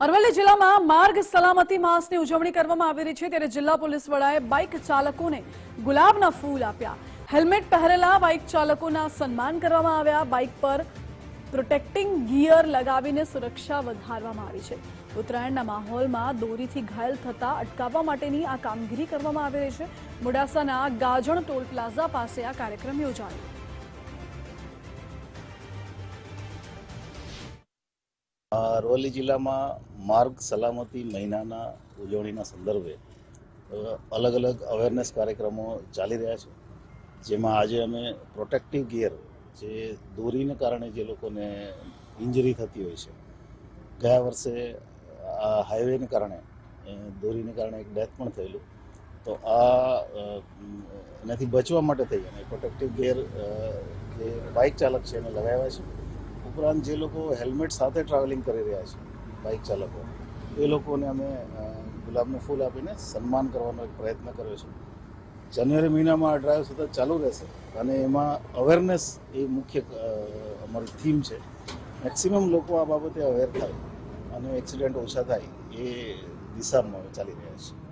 અરવલ્લી જિલ્લામાં માર્ગ સલામતી માસની ઉજવણી કરવામાં આવી રહી છે. ત્યારે જિલ્લા પોલીસ વડાએ બાઇક ચાલકોને ગુલાબના ફૂલ આપ્યા. હેલ્મેટ પહેરેલા બાઇક ચાલકોના સન્માન કરવામાં આવ્યા. બાઇક પર પ્રોટેક્ટિંગ ગિયર લગાવીને સુરક્ષા વધારવામાં આવી છે. ઉત્તરાયણના માહોલમાં દોરીથી ઘાયલ થતા અટકાવવા માટેની આ કામગીરી કરવામાં આવી રહી છે. મોડાસાના ગાજણ ટોલ પ્લાઝા પાસે આ કાર્યક્રમ યોજાયો. અરવલ્લી જિલ્લામાં માર્ગ સલામતી મહિનાના ઉજવણીના સંદર્ભે અલગ અલગ અવેરનેસ કાર્યક્રમો ચાલી રહ્યા છે. જેમાં આજે અમે પ્રોટેક્ટિવ ગિયર જે દોરીને કારણે જે લોકોને ઇન્જરી થતી હોય છે. ગયા વર્ષે આ હાઈવેને કારણે દોરીને કારણે એક ડેથ પણ થયેલું. તો આ એનાથી બચવા માટે થઈ અને પ્રોટેક્ટિવ ગિયર જે બાઇક ચાલક છે એને લગાવ્યા છે. ઉપરાંત જે લોકો હેલ્મેટ સાથે ટ્રાવેલિંગ કરી રહ્યા છે બાઇક ચાલકો, એ લોકોને અમે ગુલાબનું ફૂલ આપીને સન્માન કરવાનો એક પ્રયત્ન કર્યો છે. જાન્યુઆરી મહિનામાં આ ડ્રાઈવ સતત ચાલુ રહેશે અને એમાં અવેરનેસ એ મુખ્ય અમારી થીમ છે. મેક્સિમમ લોકો આ બાબતે અવેર થાય અને એક્સિડન્ટ ઓછા થાય એ દિશામાં ચાલી રહ્યા છે.